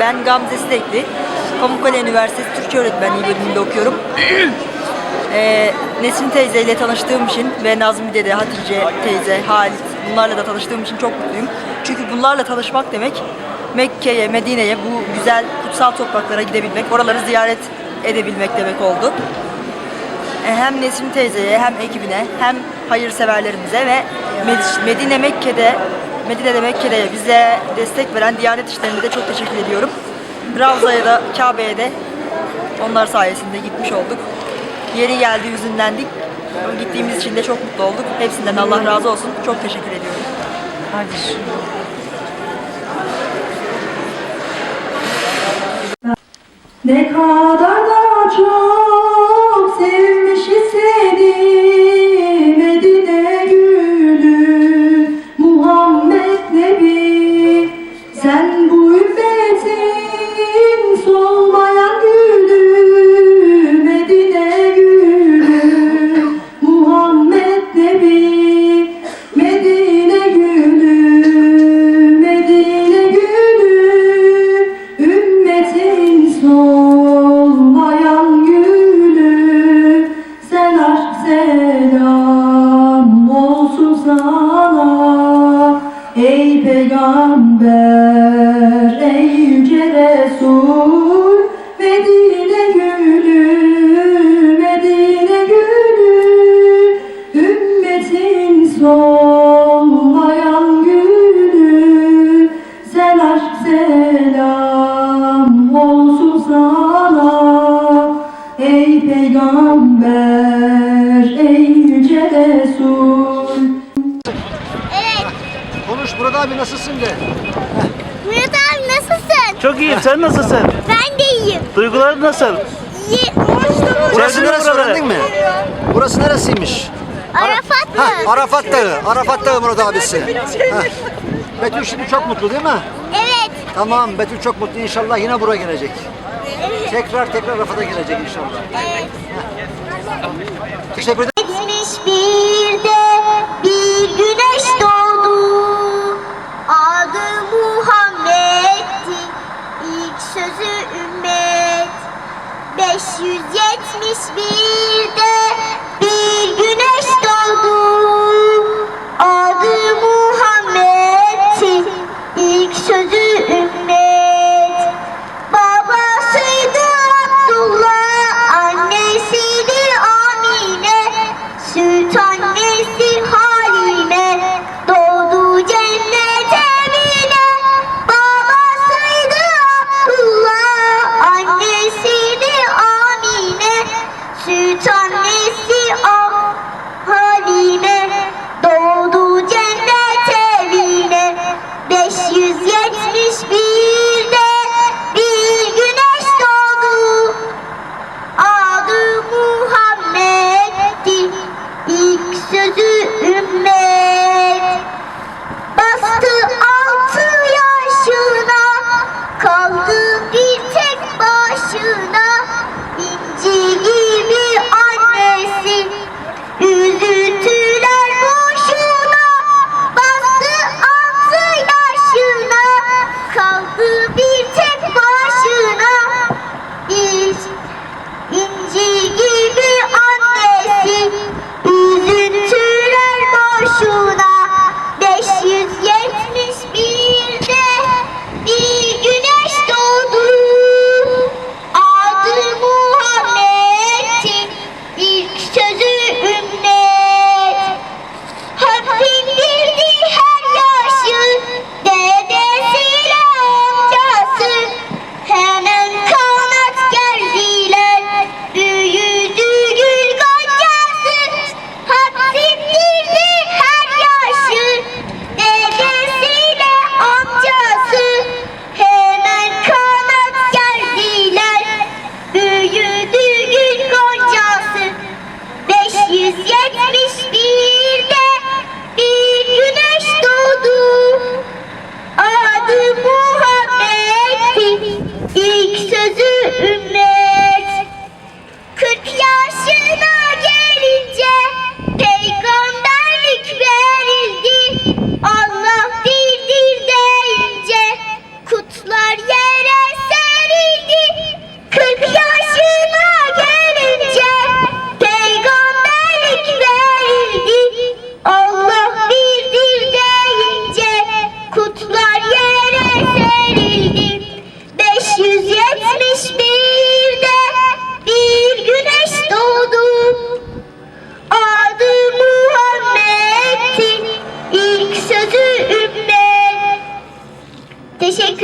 Ben Gamze Sidekli. Pamukkale Üniversitesi Türkçe Öğretmenliği bölümünde okuyorum. Ee, Nesrin teyze ile tanıştığım için ve Nazmi dede, Hatice teyze, Halit bunlarla da tanıştığım için çok mutluyum. Çünkü bunlarla tanışmak demek Mekke'ye, Medine'ye, bu güzel kutsal topraklara gidebilmek, oraları ziyaret edebilmek demek oldu. E, hem Nesrin teyzeye hem ekibine hem hayırseverlerimize ve Med- Medine Mekke'de Medine'de Mekke'de bize destek veren Diyanet İşleri'ne de çok teşekkür ediyorum. Ravza'ya da Kabe'ye de onlar sayesinde gitmiş olduk. Yeri geldi hüzünlendik. Gittiğimiz için de çok mutlu olduk. Hepsinden Allah razı olsun. Çok teşekkür ediyorum. Hadi. Ne kadar da çok Ey peygamber, ey yüce Resul Medine gülü, Medine gülü. Ümmetin solmayan gülü Sen aşk selam olsun sana. Ey peygamber, ey yüce Resul Murat abi nasılsın de. Murat abi nasılsın? Çok iyiyim. Sen nasılsın? Ben de iyiyim. Duyguların nasıl? İyi. Burası Sevdin mi neresi buraları? öğrendin mi? Burası neresiymiş? Arafat mı? Ha, Arafat Dağı. Arafat Dağı Murat abisi. Ha. Betül şimdi çok mutlu değil mi? Evet. Tamam Betül çok mutlu inşallah yine buraya gelecek. Tekrar tekrar Arafat'a gelecek inşallah. Evet. Teşekkür ederim. Etmiş bir this building. Üç annesi o ah, Halime Teşekkür